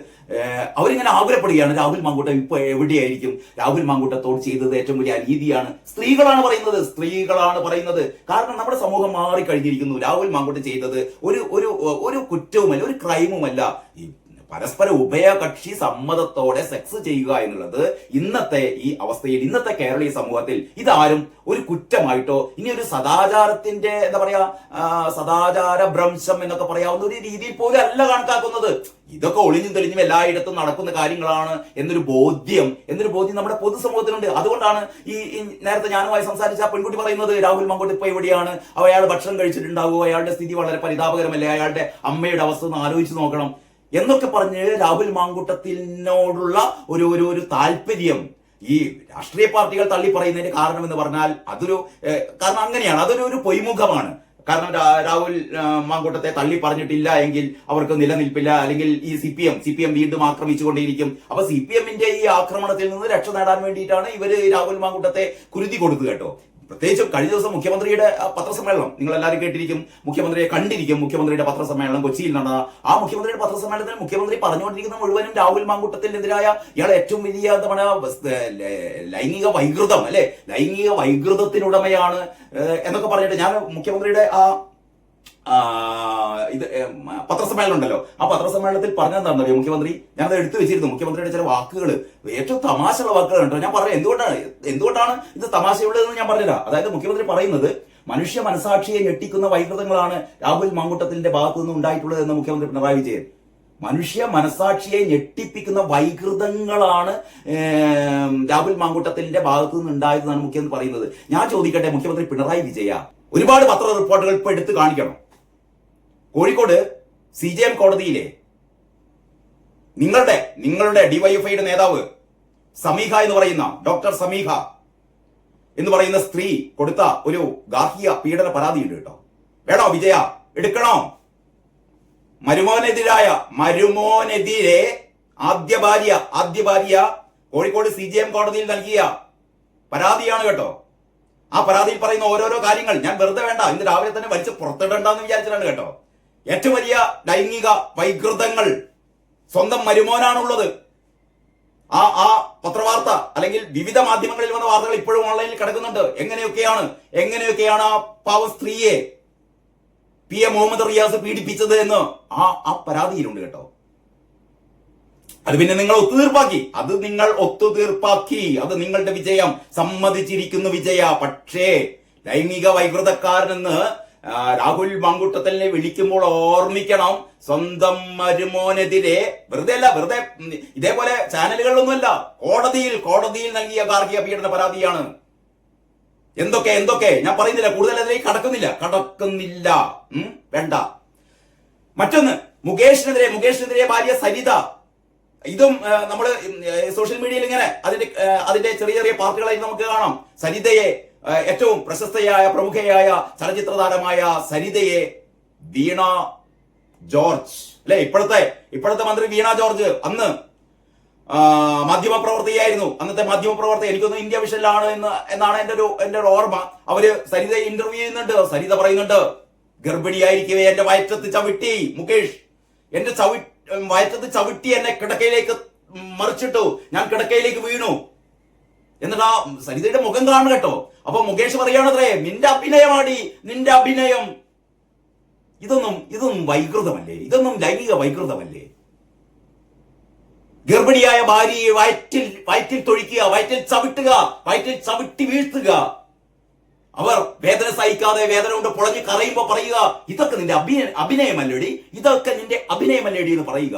[SPEAKER 1] അവരിങ്ങനെ ആഗ്രഹപ്പെടുകയാണ് രാഹുൽ മാങ്കൂട്ടം ഇപ്പൊ എവിടെയായിരിക്കും? രാഹുൽ മാങ്കൂട്ടത്തോട് ചെയ്തത് ഏറ്റവും വലിയ അനീതിയാണ്. സ്ത്രീകളാണ് പറയുന്നത് സ്ത്രീകളാണ് പറയുന്നത്. കാരണം നമ്മുടെ സമൂഹം മാറിക്കഴിഞ്ഞിരിക്കുന്നു. രാഹുൽ മാങ്കൂട്ടം ചെയ്തത് ഒരു ഒരു ഒരു കുറ്റവുമല്ല ഒരു ക്രൈമുമല്ല പരസ്പര ഉഭയകക്ഷി സമ്മതത്തോടെ സെക്സ് ചെയ്യുക എന്നുള്ളത് ഇന്നത്തെ ഈ അവസ്ഥയിൽ ഇന്നത്തെ കേരളീയ സമൂഹത്തിൽ ഇതാരും ഒരു കുറ്റമായിട്ടോ ഇനി ഒരു സദാചാരത്തിന്റെ എന്താ പറയാ സദാചാര ഭ്രംശം എന്നൊക്കെ പറയാവുന്ന ഒരു രീതിയിൽ പോലും അല്ല കണക്കാക്കുന്നത്. ഇതൊക്കെ ഒളിഞ്ഞും തെളിഞ്ഞും എല്ലായിടത്തും നടക്കുന്ന കാര്യങ്ങളാണ് എന്നൊരു ബോധ്യം എന്നൊരു ബോധ്യം നമ്മുടെ പൊതുസമൂഹത്തിനുണ്ട് അതുകൊണ്ടാണ് ഈ നേരത്തെ ഞാനുമായി സംസാരിച്ച പെൺകുട്ടി പറയുന്നത് രാഹുൽ മങ്കോട്ട് ഇപ്പൊ എവിടെയാണ്? അയാൾ ഭക്ഷണം കഴിച്ചിട്ടുണ്ടാവുമോ? അയാളുടെ സ്ഥിതി വളരെ പരിതാപകരമല്ലേ? അയാളുടെ അമ്മയുടെ അവസ്ഥ ഒന്ന് ആലോചിച്ച് നോക്കണം. എന്നൊക്കെ പറഞ്ഞ് രാഹുൽ മാങ്കൂട്ടത്തിനോടുള്ള ഒരു ഒരു ഒരു താല്പര്യം ഈ രാഷ്ട്രീയ പാർട്ടികൾ തള്ളി പറയുന്നതിന്റെ കാരണം എന്ന് പറഞ്ഞാൽ അതൊരു കാരണം അങ്ങനെയാണ്. അതൊരു ഒരു പൊയ്മുഖമാണ്. കാരണം രാഹുൽ മാങ്കൂട്ടത്തെ തള്ളി പറഞ്ഞിട്ടില്ല എങ്കിൽ അവർക്ക് നിലനിൽപ്പില്ല. അല്ലെങ്കിൽ ഈ C P M C P M വീണ്ടും ആക്രമിച്ചുകൊണ്ടേയിരിക്കും. അപ്പൊ സി പി എമ്മിന്റെ ഈ ആക്രമണത്തിൽ നിന്ന് രക്ഷ നേടാൻ വേണ്ടിയിട്ടാണ് ഇവർ രാഹുൽ മാങ്കൂട്ടത്തെ കുരുതി കൊടുത്തു കേട്ടോ. പ്രത്യേകിച്ചും കഴിഞ്ഞ ദിവസം മുഖ്യമന്ത്രിയുടെ പത്രസമ്മേളനം. നിങ്ങൾ എല്ലാവരും കേട്ടിരിക്കും. മുഖ്യമന്ത്രിയെ കണ്ടിരിക്കും. മുഖ്യമന്ത്രിയുടെ പത്രസമ്മേളനം കൊച്ചിയിൽ നടന്ന ആ മുഖ്യമന്ത്രിയുടെ പത്രസമ്മേളനത്തിൽ മുഖ്യമന്ത്രി പറഞ്ഞുകൊണ്ടിരിക്കുന്ന മുഴുവനും രാഹുൽ മാങ്കൂട്ടത്തിനെതിരായ ഇയാൾ ഏറ്റവും വലിയ എന്താ പറയാ വസ്- ഏ, ല- ലൈംഗിക വൈകൃതം അല്ലെ? ലൈംഗിക വൈകൃതത്തിനുടമയാണ് എന്നൊക്കെ പറഞ്ഞിട്ട് ഞാൻ മുഖ്യമന്ത്രിയുടെ ആ, ഇത് പത്രസമ്മേളനം ഉണ്ടല്ലോ ആ പത്രസമ്മേളനത്തിൽ പറഞ്ഞെന്താണെന്ന് അറിയോ മുഖ്യമന്ത്രി? ഞാനത് എടുത്തു വെച്ചിരുന്നു. മുഖ്യമന്ത്രിയുടെ ചില വാക്കുകൾ ഏറ്റവും തമാശയുള്ള വാക്കുകൾ ഉണ്ടോ ഞാൻ പറയാം എന്തുകൊണ്ടാണ്? എന്തുകൊണ്ടാണ് ഇത് തമാശയുള്ളതെന്ന് ഞാൻ പറഞ്ഞില്ല അതായത് മുഖ്യമന്ത്രി പറയുന്നത് മനുഷ്യ മനസാക്ഷിയെ ഞെട്ടിക്കുന്ന വൈകൃതങ്ങളാണ് രാഹുൽ മാങ്കൂട്ടത്തിന്റെ ഭാഗത്തു നിന്ന് ഉണ്ടായിട്ടുള്ളത് എന്ന് മുഖ്യമന്ത്രി പിണറായി വിജയൻ. മനുഷ്യ മനസാക്ഷിയെ ഞെട്ടിപ്പിക്കുന്ന വൈകൃതങ്ങളാണ് രാഹുൽ മാങ്കൂട്ടത്തിന്റെ ഭാഗത്തു നിന്ന് ഉണ്ടായതെന്നാണ് മുഖ്യമന്ത്രി പറയുന്നത്. ഞാൻ ചോദിക്കട്ടെ മുഖ്യമന്ത്രി പിണറായി വിജയ? ഒരുപാട് പത്ര റിപ്പോർട്ടുകൾ ഇപ്പോൾ എടുത്ത് കാണിക്കണം. കോഴിക്കോട് സി ജെ എം കോടതിയിലെ നിങ്ങളുടെ നിങ്ങളുടെ ഡിവൈഎഫ്ഐയുടെ നേതാവ് സമീഹ എന്ന് പറയുന്ന ഡോക്ടർ സമീഹ എന്ന് പറയുന്ന സ്ത്രീ കൊടുത്ത ഒരു ഗാർഹിക പീഡന പരാതിയുണ്ട് കേട്ടോ. വേണോ വിജയ? എടുക്കണോ. മരുമോനെതിരായ മരുമോനെതിരെ ആദ്യ ഭാര്യ ആദ്യ ഭാര്യ കോഴിക്കോട് സി കോടതിയിൽ നൽകിയ പരാതിയാണ് കേട്ടോ. ആ പരാതിയിൽ പറയുന്ന ഓരോരോ കാര്യങ്ങൾ ഞാൻ വെറുതെ വേണ്ട ഇന്ന് രാവിലെ തന്നെ വലിച്ച് പുറത്തിടണ്ടെന്ന് വിചാരിച്ചിട്ടാണ് കേട്ടോ. ഏറ്റവും വലിയ ലൈംഗിക വൈകൃതങ്ങൾ സ്വന്തം മരുമോനാണുള്ളത്. ആ ആ പത്രവാർത്ത അല്ലെങ്കിൽ വിവിധ മാധ്യമങ്ങളിൽ വന്ന വാർത്തകൾ ഇപ്പോഴും ഓൺലൈനിൽ കിടക്കുന്നുണ്ട്. എങ്ങനെയൊക്കെയാണ് എങ്ങനെയൊക്കെയാണ് ആ പാവ സ്ത്രീയെ പി എ മുഹമ്മദ് റിയാസ് പീഡിപ്പിച്ചത് എന്ന് ആ ആ പരാതിയിലുണ്ട് കേട്ടോ. അത് പിന്നെ നിങ്ങൾ ഒത്തുതീർപ്പാക്കി. അത് നിങ്ങൾ ഒത്തുതീർപ്പാക്കി. അത് നിങ്ങളുടെ വിജയം. സമ്മതിച്ചിരിക്കുന്നു വിജയ. പക്ഷേ ലൈംഗിക വൈകൃതക്കാരനെന്ന് രാഹുൽ മങ്കുട്ടത്തലിനെ വിളിക്കുമ്പോൾ ഓർമ്മിക്കണം. സ്വന്തം മരുമോനെതിരെ വെറുതെ അല്ല വെറുതെ ഇതേപോലെ ചാനലുകളിലൊന്നുമല്ല. കോടതിയിൽ കോടതിയിൽ നൽകിയ ഗാർഹിക പീഡന പരാതിയാണ്. എന്തൊക്കെ എന്തൊക്കെ? ഞാൻ പറയുന്നില്ല. കൂടുതൽ അതിലേക്ക് കടക്കുന്നില്ല. കടക്കുന്നില്ല വേണ്ട. മറ്റൊന്ന് മുകേഷിനെതിരെ മുകേഷിനെതിരെ ഭാര്യ സരിത ഇതും നമ്മൾ സോഷ്യൽ മീഡിയയിൽ ഇങ്ങനെ അതിന്റെ അതിന്റെ ചെറിയ ചെറിയ പാർട്ടുകളായി നമുക്ക് കാണാം. സരിതയെ ഏറ്റവും പ്രശസ്തയായ പ്രമുഖയായ ചലച്ചിത്ര താരമായ സരിതയെ വീണ ജോർജ്. അല്ലെ ഇപ്പോഴത്തെ ഇപ്പോഴത്തെ മന്ത്രി വീണ ജോർജ് അന്ന് മാധ്യമ മാധ്യമപ്രവർത്തകയായിരുന്നു അന്നത്തെ മാധ്യമപ്രവർത്തക എനിക്കൊന്ന് ഇന്ത്യ വിഷനിലാണ് എന്ന് എന്നാണ് എന്റെ ഒരു എന്റെ ഒരു ഓർമ്മ. അവർ സരിത ഇന്റർവ്യൂ ചെയ്യുന്നുണ്ട്. സരിത പറയുന്നുണ്ട് ഗർഭിണിയായിരിക്കവേ എന്റെ വയറ്റത്ത് ചവിട്ടി മുകേഷ്. എന്റെ ചവി വയറ്റത്ത് ചവിട്ടി എന്നെ കിടക്കയിലേക്ക് മറിച്ചിട്ടു. ഞാൻ കിടക്കയിലേക്ക് വീണു. എന്നിട്ട് ആ സരിതയുടെ മുഖം കാണും കേട്ടോ. അപ്പൊ മുകേഷ് പറയണത്രേ നിന്റെ അഭിനയമാടി നിന്റെ അഭിനയം. ഇതൊന്നും ഇതൊന്നും വൈകൃതമല്ലേ? ഇതൊന്നും ലൈംഗിക വൈകൃതമല്ലേ? ഗർഭിണിയായ ഭാര്യയെ വയറ്റിൽ വയറ്റിൽ തൊഴിക്കുക വയറ്റിൽ ചവിട്ടുക വയറ്റിൽ ചവിട്ടി വീഴ്ത്തുക. അവർ വേദന സഹിക്കാതെ വേദന കൊണ്ട് പൊളഞ്ഞു കറയുമ്പോ പറയുക ഇതൊക്കെ നിന്റെ അഭിനയ അഭിനയമല്ലേടി? ഇതൊക്കെ നിന്റെ അഭിനയമല്ലേടി എന്ന് പറയുക.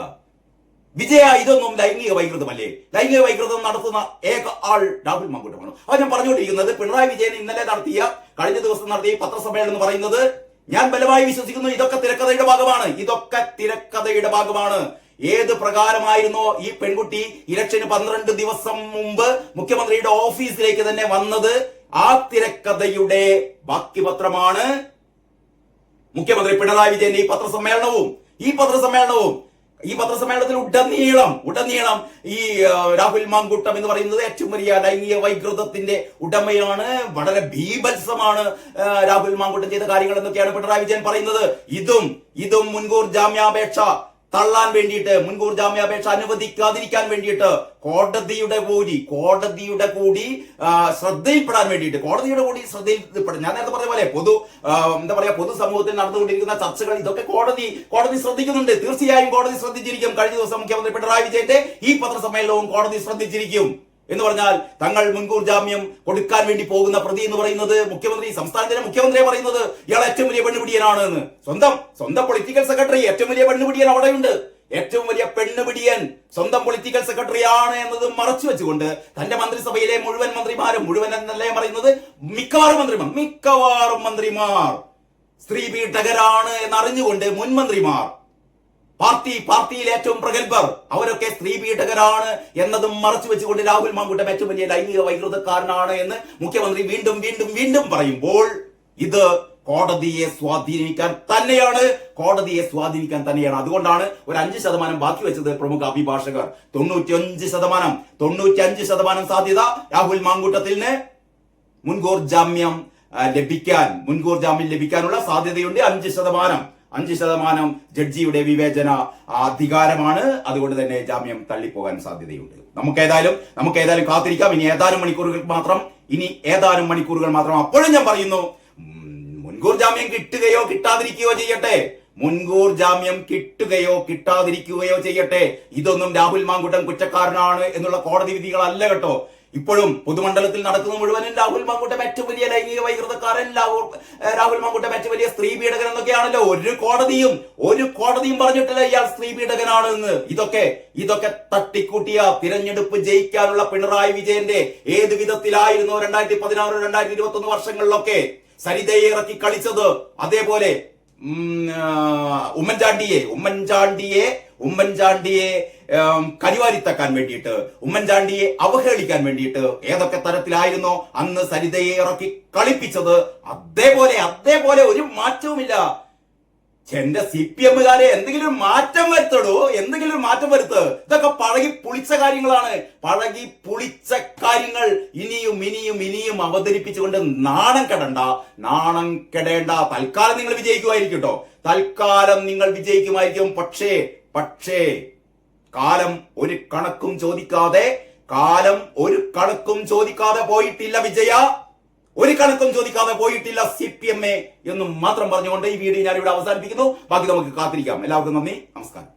[SPEAKER 1] വിജയ ഇതൊന്നും ലൈംഗിക വൈകൃതമല്ലേ? ലൈംഗിക വൈകൃതം നടത്തുന്ന ഏക ആൾ രാഹുൽ മങ്കൂട്ടമാണ്. അത് ഞാൻ പറഞ്ഞുകൊണ്ടിരിക്കുന്നത് പിണറായി വിജയൻ ഇന്നലെ നടത്തിയ കഴിഞ്ഞ ദിവസം നടത്തിയ പത്രസമ്മേളനം എന്ന് പറയുന്നത് ഞാൻ ബലമായി വിശ്വസിക്കുന്നു ഇതൊക്കെ തിരക്കഥയുടെ ഭാഗമാണ്. ഇതൊക്കെ തിരക്കഥയുടെ ഭാഗമാണ്. ഏത് പ്രകാരമായിരുന്നോ ഈ പെൺകുട്ടി ഇലക്ഷന് പന്ത്രണ്ട് ദിവസം മുമ്പ് മുഖ്യമന്ത്രിയുടെ ഓഫീസിലേക്ക് തന്നെ വന്നത് ആ തിരക്കഥയുടെ ബാക്കി പത്രമാണ് മുഖ്യമന്ത്രി പിണറായി വിജയൻ ഈ പത്രസമ്മേളനവും ഈ പത്രസമ്മേളനവും ഈ പത്രസമ്മേളനത്തിൽ ഉടനീളം ഉടനീളം ഈ രാഹുൽ മാങ്കൂട്ടം എന്ന് പറയുന്നത് ഏറ്റവും വലിയ ലൈംഗിക വൈകൃതത്തിന്റെ ഉടമയാണ് വളരെ ഭീഭത്സമാണ് രാഹുൽ മാങ്കൂട്ടം ചെയ്ത കാര്യങ്ങൾ എന്നൊക്കെയാണ് പിണറായി വിജയൻ പറയുന്നത്. ഇതും ഇതും മുൻകൂർ ജാമ്യാപേക്ഷ തള്ളാൻ വേണ്ടിയിട്ട് മുൻകൂർ ജാമ്യാപേക്ഷ അനുവദിക്കാതിരിക്കാൻ വേണ്ടിയിട്ട് കോടതിയുടെ കൂടി കോടതിയുടെ കൂടി ശ്രദ്ധയിൽപ്പെടാൻ വേണ്ടിയിട്ട് കോടതിയുടെ കൂടി ശ്രദ്ധയിൽപ്പെടാൻ ഞാൻ നേരത്തെ പറഞ്ഞ പോലെ പൊതു എന്താ പറയാ പൊതു സമൂഹത്തിൽ നടന്നുകൊണ്ടിരിക്കുന്ന ചർച്ചകൾ ഇതൊക്കെ കോടതി കോടതി ശ്രദ്ധിക്കുന്നുണ്ട്. തീർച്ചയായും കോടതി ശ്രദ്ധിച്ചിരിക്കും. കഴിഞ്ഞ ദിവസം മുഖ്യമന്ത്രി പിണറായി വിജയന്റെ ഈ പത്രസമ്മേളനവും കോടതി ശ്രദ്ധിച്ചിരിക്കും. എന്ന് പറഞ്ഞാൽ തങ്ങൾ മുൻകൂർ ജാമ്യം കൊടുക്കാൻ വേണ്ടി പോകുന്ന പ്രതി എന്ന് പറയുന്നത് മുഖ്യമന്ത്രി സംസ്ഥാനത്തിന്റെ മുഖ്യമന്ത്രിയെ പറയുന്നത് ഇയാൾ ഏറ്റവും വലിയ പെണ്ണുപിടിയനാണ് എന്ന്. സ്വന്തം സ്വന്തം പൊളിറ്റിക്കൽ സെക്രട്ടറി ഏറ്റവും വലിയ പെണ്ണുപിടിയൻ അവിടെയുണ്ട്. ഏറ്റവും വലിയ പെണ്ണുപിടിയൻ സ്വന്തം പൊളിറ്റിക്കൽ സെക്രട്ടറി ആണ് എന്നത് മറച്ചു വെച്ചുകൊണ്ട് തന്റെ മന്ത്രിസഭയിലെ മുഴുവൻ മന്ത്രിമാരും മുഴുവൻ എന്നല്ലേ പറയുന്നത്? മിക്കവാറും മന്ത്രിമാർ മിക്കവാറും മന്ത്രിമാർ സ്ത്രീ പീഡകരാണ് എന്നറിഞ്ഞുകൊണ്ട് മുൻ മന്ത്രിമാർ പാർട്ടി പാർട്ടിയിൽ ഏറ്റവും പ്രഗത്ഭർ. അവരൊക്കെ സ്ത്രീ പീഡകരാണ് എന്നതും മറച്ചു വെച്ചുകൊണ്ട് രാഹുൽ മാമ്പുട്ടം ഏറ്റവും വലിയ ലൈംഗിക വൈകൃതക്കാരനാണ് എന്ന് മുഖ്യമന്ത്രി വീണ്ടും വീണ്ടും വീണ്ടും പറയുമ്പോൾ ഇത് കോടതിയെ സ്വാധീനിക്കാൻ തന്നെയാണ് കോടതിയെ സ്വാധീനിക്കാൻ തന്നെയാണ്. അതുകൊണ്ടാണ് ഒരു അഞ്ച് ശതമാനം ബാക്കി വെച്ചത് പ്രമുഖ അഭിഭാഷകർ. തൊണ്ണൂറ്റിയഞ്ച് ശതമാനം തൊണ്ണൂറ്റിയഞ്ച് ശതമാനം സാധ്യത രാഹുൽ മാങ്കൂട്ടത്തിന്. മുൻകൂർ ജാമ്യം ലഭിക്കാൻ മുൻകൂർ ജാമ്യം ലഭിക്കാനുള്ള സാധ്യതയുണ്ട് അഞ്ച് ശതമാനം. അഞ്ച് ശതമാനം ജഡ്ജിയുടെ വിവേചന അധികാരമാണ്. അതുകൊണ്ട് തന്നെ ജാമ്യം തള്ളിപ്പോകാൻ സാധ്യതയുണ്ട്. നമുക്ക് ഏതായാലും നമുക്ക് ഏതായാലും കാത്തിരിക്കാം. ഇനി ഏതാനും മണിക്കൂറുകൾ മാത്രം ഇനി ഏതാനും മണിക്കൂറുകൾ മാത്രം അപ്പോഴും ഞാൻ പറയുന്നു മുൻകൂർ ജാമ്യം കിട്ടുകയോ കിട്ടാതിരിക്കുകയോ ചെയ്യട്ടെ. മുൻകൂർ ജാമ്യം കിട്ടുകയോ കിട്ടാതിരിക്കുകയോ ചെയ്യട്ടെ. ഇതൊന്നും രാഹുൽ മാങ്കുട്ടം കുറ്റക്കാരനാണ് എന്നുള്ള കോടതി വിധികളല്ല കേട്ടോ. ഇപ്പോഴും പൊതുമണ്ഡലത്തിൽ നടക്കുന്ന മുഴുവനും രാഹുൽ മങ്കൂട്ടം ഏറ്റവും വലിയ ലൈംഗിക വൈകൃതക്കാരൻ രാഹുൽ മാങ്കൂട്ടം ഏറ്റവും വലിയ സ്ത്രീ പീഡകൻ എന്നൊക്കെയാണല്ലോ. ഒരു കോടതിയും ഒരു കോടതിയും പറഞ്ഞിട്ടില്ല ഇയാൾ സ്ത്രീ പീഡകനാണ് എന്ന് ഇതൊക്കെ ഇതൊക്കെ തട്ടിക്കൂട്ടിയ തിരഞ്ഞെടുപ്പ് ജയിക്കാനുള്ള പിണറായി വിജയന്റെ ഏത് വിധത്തിലായിരുന്നു രണ്ടായിരത്തി പതിനാറ് രണ്ടായിരത്തി ഇരുപത്തി ഒന്ന് വർഷങ്ങളിലൊക്കെ സരിതയെ ഇറക്കി കളിച്ചത്? അതേപോലെ ഉമ്മൻചാണ്ടിയെ ഉമ്മൻചാണ്ടിയെ ഉമ്മൻചാണ്ടിയെ കരിവാരിത്തക്കാൻ വേണ്ടിയിട്ട് ഉമ്മൻചാണ്ടിയെ അവഹേളിക്കാൻ വേണ്ടിയിട്ട് ഏതൊക്കെ തരത്തിലായിരുന്നോ അന്ന് സരിതയെ ഇറക്കി കളിപ്പിച്ചത്? അതേപോലെ അതേപോലെ ഒരു മാറ്റവുമില്ല. എന്റെ സി പി എമ്മുകാരെ എന്തെങ്കിലും മാറ്റം വരുത്തടോ? എന്തെങ്കിലും മാറ്റം വരുത്ത്. ഇതൊക്കെ പഴകി പുളിച്ച കാര്യങ്ങളാണ്. പഴകി പുളിച്ച കാര്യങ്ങൾ ഇനിയും ഇനിയും ഇനിയും അവതരിപ്പിച്ചുകൊണ്ട് നാണം കെടണ്ട നാണം കെടേണ്ട. തൽക്കാലം നിങ്ങൾ വിജയിക്കുമായിരിക്കും കേട്ടോ തൽക്കാലം നിങ്ങൾ വിജയിക്കുമായിരിക്കും. പക്ഷേ പക്ഷേ കാലം ഒരു കണക്കും ചോദിക്കാതെ കാലം ഒരു കണക്കും ചോദിക്കാതെ പോയിട്ടില്ല വിജയ. ഒരു കണക്കും ചോദിക്കാതെ പോയിട്ടില്ല സി പി എം എ എന്നും മാത്രം പറഞ്ഞുകൊണ്ട് ഈ വീഡിയോ ഞാൻ ഇവിടെ അവസാനിപ്പിക്കുന്നു. ബാക്കി നമുക്ക് കാത്തിരിക്കാം. എല്ലാവർക്കും നന്ദി. നമസ്കാരം.